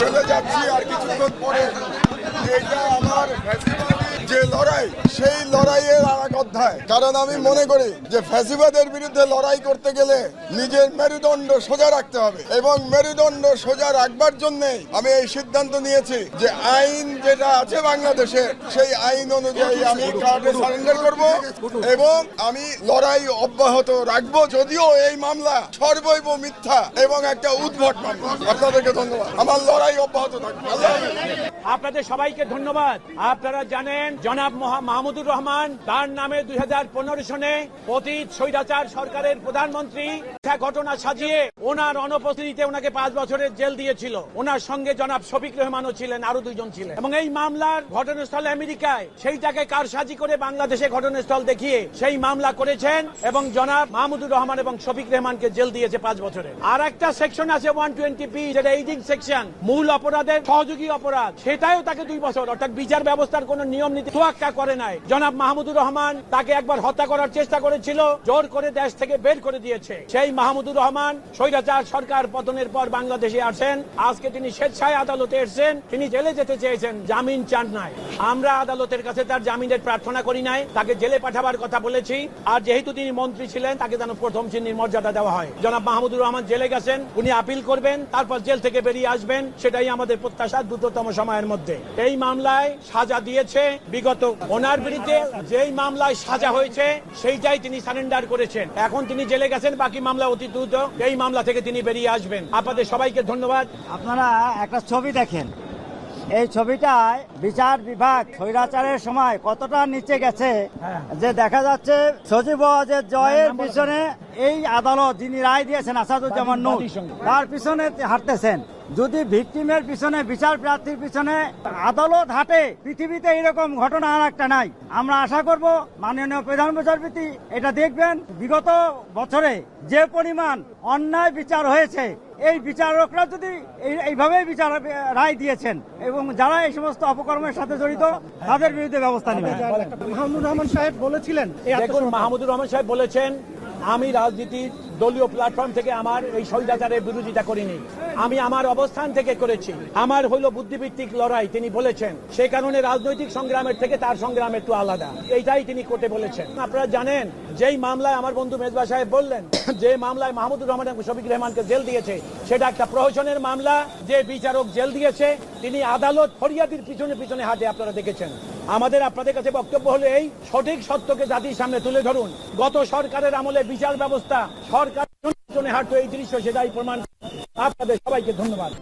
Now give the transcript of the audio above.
চলে যাচ্ছি আর কিছুক্ষণ পরে। এটা আমার যে লড়াই, সেই লড়াইয়ের আর এক অধ্যায়। কারণ আমি মনে করি যে ফ্যাসিবাদের বিরুদ্ধে লড়াই করতে গেলে নিজের মেরুদণ্ড সোজা রাখতে হবে। এবং মেরুদণ্ড সোজা রাখবার জন্যই আমি এই সিদ্ধান্ত নিয়েছি যে আইন যেটা আছে বাংলাদেশে সেই আইন অনুযায়ী আমি কার্ডে সারেন্ডার করব এবং আমি লড়াই অব্যাহত রাখব যদিও এই মামলা সর্বৈব মিথ্যা এবং একটা উদ্ভট মামলা। আপনাদেরকে ধন্যবাদ। আমার লড়াই অব্যাহত থাকবে। আল্লাহ। আপনাদের সবাইকে ধন্যবাদ। আপনারা জানেন, জনাব মহা- মাহমুদুর রহমান, তার নামে দুই সনে অতীত স্বৈরাচার সরকারের প্রধানমন্ত্রী ঘটনা সাজিয়ে ওনার অনুপস্থিতিতে ওনাকে পাঁচ বছরের জেল দিয়েছিল। ওনার সঙ্গে জনাব শফিক রহমানও ছিলেন আরও দুইজন ছিলেন। এবং এই মামলার ঘটনাস্থল আমেরিকায়, সেইটাকে কারসাজি করে বাংলাদেশে ঘটনাস্থল দেখিয়ে সেই মামলা করেছেন এবং জনাব মাহমুদুর রহমান এবং শফিক রহমানকে জেল দিয়েছে পাঁচ বছরে আর একটা সেকশন আছে ওয়ান টোয়েন্টি পি, যেটা এইডিং সেকশন মূল অপরাধের সহযোগী অপরাধ সেটাও তাকে দুই বছর, অর্থাৎ বিচার ব্যবস্থার কোন নিয়ম নীতি তোয়াক্কা করে নাই। জনাব মাহমুদুর রহমান তাকে একবার হত্যা করার চেষ্টা করেছিল, জোর করে দেশ থেকে বের করে দিয়েছে। সেই মাহমুদুর রহমান স্বৈরাচার সরকার পতনের পর বাংলাদেশে আসেন আজকে তিনি স্বেচ্ছায় আদালতে এসেছেন, তিনি জেলে যেতে চেয়েছেন, জামিন চান নাই। আমরা আদালতের কাছে তার জামিনের প্রার্থনা করি নাই, তাকে জেলে পাঠাবার কথা বলেছি, আর যেহেতু তিনি মন্ত্রী ছিলেন, তাকে যেন প্রথম শ্রেণির মর্যাদা দেওয়া হয়। জনাব মাহমুদুর রহমান জেলে গেছেন, উনি আপিল করবেন, তারপর জেল থেকে বেরিয়ে আসবেন, সেটাই আমাদের প্রত্যাশা দ্রুততম সময়ের মধ্যে। এই মামলায় সাজা দিয়েছে বিগত ওনার বিরুদ্ধে যেই মামলায় সাজা হয়েছে, সেইটাই তিনি সারেন্ডার করেছেন। এখন তিনি জেলে গেছেন, বাকি মামলা অতি দ্রুত এই মামলা থেকে তিনি বেরিয়ে আসবেন। আপনাদের সবাইকে ধন্যবাদ। আপনারা একটা ছবি দেখেন। এই ছবিটায় বিচার বিভাগ স্বৈরাচারের সময় কতটা নিচে গেছে হ্যাঁ। যে দেখা যাচ্ছে সজীব ওয়াজের জয়ের পিছনে এই আদালত যিনি রায় দিয়েছেন আসাদুজ্জামান নূর তার পিছনে হাঁটতেছেন। যদি ভিকটিমের পিছনে বিচার প্রার্থীর পিছনে আদালত হাঁটে পৃথিবীতে এরকম ঘটনা আর একটা নাই। আমরা আশা করব মাননীয় প্রধান বিচারপতি এটা দেখবেন। বিগত বছরে যে পরিমাণ অন্যায় বিচার হয়েছে এই বিচারকরা যদি এই- এইভাবেই বিচার রায় দিয়েছেন এবং যারা এই সমস্ত অপকর্মের সাথে জড়িত তাদের বিরুদ্ধে ব্যবস্থা নেবে মাহমুদ রহমান সাহেব বলেছিলেন মাহমুদুর রহমান সাহেব বলেছেন আমি রাজনীতির দলীয় প্ল্যাটফর্ম থেকে আমার এই স্বৈরাচারের বিরোধিতা করিনি। আমি আমার অবস্থান থেকে করেছি। আমার হলো বুদ্ধিভিত্তিক লড়াই, তিনি বলেছেন। সেই কারণে রাজনৈতিক সংগ্রামের থেকে তার সংগ্রাম একটু আলাদা। এইটাই তিনি কোর্টে বলেছেন। আপনারা জানেন, যেই মামলায় আমার বন্ধু মেজবা সাহেব বললেন, যে মামলায় মাহমুদুর রহমান শফিক রহমানকে জেল দিয়েছে, সেটা একটা প্রহসনের মামলা। যে বিচারক জেল দিয়েছে, তিনি আদালত ফরিয়াদির পিছনে পিছনে হাঁটে, আপনারা দেখেছেন। আমাদের আপনাদের কাছে বক্তব্য হলো এই, সঠিক সত্যকে জাতির সামনে তুলে ধরুন। গত সরকারের আমলে বিচার ব্যবস্থা, সরকার এই দৃশ্য সেটাই প্রমাণ আপনাদের সবাইকে ধন্যবাদ।